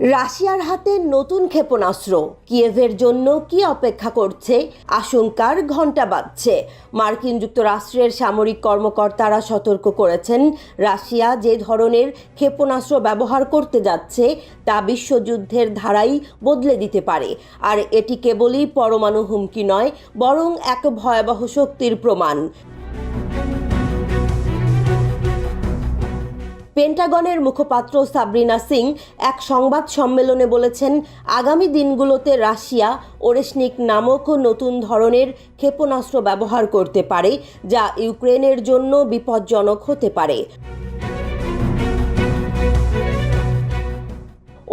রাশিয়ার হাতে নতুন ক্ষেপণাস্ত্র। কিয়েভের জন্য কি অপেক্ষা করছে? আশঙ্কার ঘণ্টা বাজছে। মার্কিন যুক্তরাষ্ট্রের সামরিক কর্মকর্তারা সতর্ক করেছেন, রাশিয়া যে ধরনের ক্ষেপণাস্ত্র ব্যবহার করতে যাচ্ছে, তা বিশ্বযুদ্ধের ধারাই বদলে দিতে পারে। আর এটি কেবলই পরমাণু হুমকি নয়, বরং এক ভয়াবহ শক্তির প্রমাণ। পেন্টাগনের মুখপাত্র সাবরিনা সিং এক সংবাদ সম্মেলনে বলেছেন, আগামী দিনগুলোতে রাশিয়া ওরেশনিক নামক নতুন ধরনের ক্ষেপণাস্ত্র ব্যবহার করতে পারে, যা ইউক্রেনের জন্য বিপজ্জনক হতে পারে।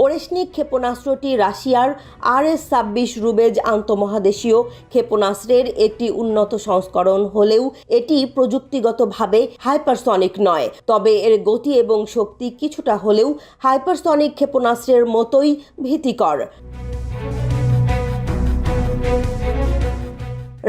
ওরেশনিক ক্ষেপণাস্ত্রটি রাশিয়ার আর এস ছাব্বিশ রুবেজ আন্তঃমহাদেশীয় ক্ষেপণাস্ত্রের একটি উন্নত সংস্করণ হলেও এটি প্রযুক্তিগতভাবে হাইপারসনিক নয়। তবে এর গতি এবং শক্তি কিছুটা হলেও হাইপারসনিক ক্ষেপণাস্ত্রের মতোই ভীতিকর।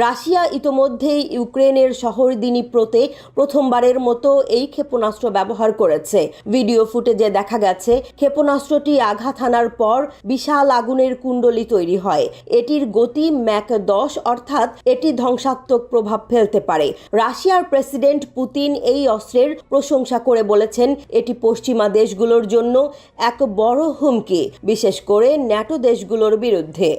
রাশিয়া ইতোমধ্যেই ইউক্রেনের শহর দিনিপ্রোতে প্রথমবারের মতো এই ক্ষেপণাস্ত্র ব্যবহার করেছে। ভিডিও ফুটেজে দেখা গেছে, ক্ষেপণাস্ত্রটি আঘাত হানার পর বিশাল আগুনের কুণ্ডলি তৈরি হয়। এটির গতি ম্যাক দশ, অর্থাৎ এটি ধ্বংসাত্মক প্রভাব ফেলতে পারে। রাশিয়ার প্রেসিডেন্ট পুতিন এই অস্ত্রের প্রশংসা করে বলেছেন, এটি পশ্চিমা দেশগুলোর জন্য এক বড় হুমকি, বিশেষ করে ন্যাটো দেশগুলোর বিরুদ্ধে।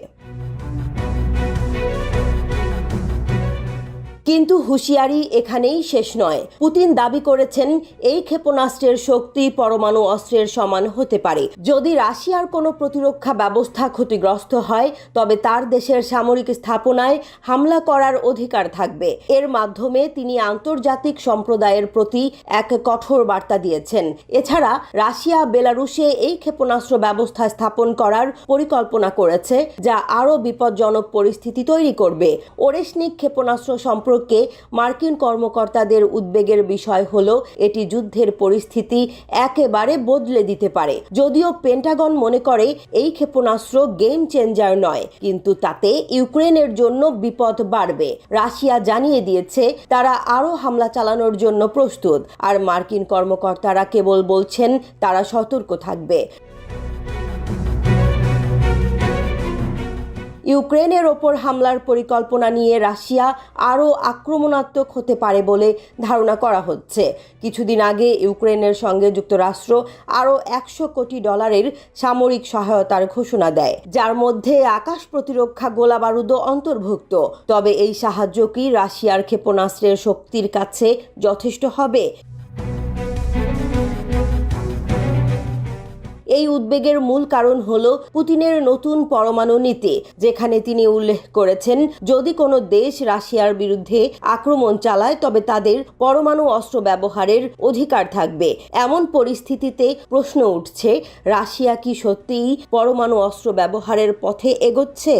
কিন্তু হুঁশিয়ারি এখানেই শেষ নয়। পুতিন দাবি করেছেন, এই ক্ষেপণাস্ত্রের শক্তি পরমাণু অস্ত্রের সমান হতে পারে। যদি রাশিয়ার কোনো প্রতিরক্ষা ব্যবস্থা ক্ষতিগ্রস্ত হয়, তবে তার দেশের সামরিক স্থাপনায় হামলা করার অধিকার থাকবে। এর মাধ্যমে তিনি আন্তর্জাতিক সম্প্রদায়ের প্রতি এক কঠোর বার্তা দিয়েছেন। এছাড়া, রাশিয়া বেলারুশে এই ক্ষেপণাস্ত্র ব্যবস্থা স্থাপন করার পরিকল্পনা করেছে, যা আরও বিপজ্জনক পরিস্থিতি তৈরি করবে। ওরেশনিক ক্ষেপণাস্ত্র সম্পর্কে মার্কিন কর্মকর্তাদের উদ্বেগের বিষয় হল, এটি যুদ্ধের পরিস্থিতি একেবারে বদলে দিতে পারে। যদিও পেন্টাগন মনে করে, এই ক্ষেপণাস্ত্র গেম চেঞ্জার নয়, কিন্তু তাতে ইউক্রেনের জন্য বিপদ বাড়বে। রাশিয়া জানিয়ে দিয়েছে, তারা আরও হামলা চালানোর জন্য প্রস্তুত, আর মার্কিন কর্মকর্তারা কেবল বলছেন, তারা সতর্ক থাকবে। ইউক্রেনের ওপর হামলার পরিকল্পনা নিয়ে রাশিয়া আরও আক্রমণাত্মক হতে পারে বলে ধারণা করা হচ্ছে। কিছুদিন আগে ইউক্রেনের সঙ্গে যুক্তরাষ্ট্র আরও একশো কোটি ডলারের সামরিক সহায়তার ঘোষণা দেয়, যার মধ্যে আকাশ প্রতিরক্ষা গোলাবারুদও অন্তর্ভুক্ত। তবে এই সাহায্য কি রাশিয়ার ক্ষেপণাস্ত্রের শক্তির কাছে যথেষ্ট হবে? এই উদ্বেগের মূল কারণ হল পুতিনের নতুন পরমাণু নীতি, যেখানে তিনি উল্লেখ করেছেন, যদি কোনো দেশ রাশিয়ার বিরুদ্ধে আক্রমণ চালায়, তবে তাদের পরমাণু অস্ত্র ব্যবহারের অধিকার থাকবে। এমন পরিস্থিতিতে প্রশ্ন উঠছে, রাশিয়া কি সত্যিই পরমাণু অস্ত্র ব্যবহারের পথে এগোচ্ছে?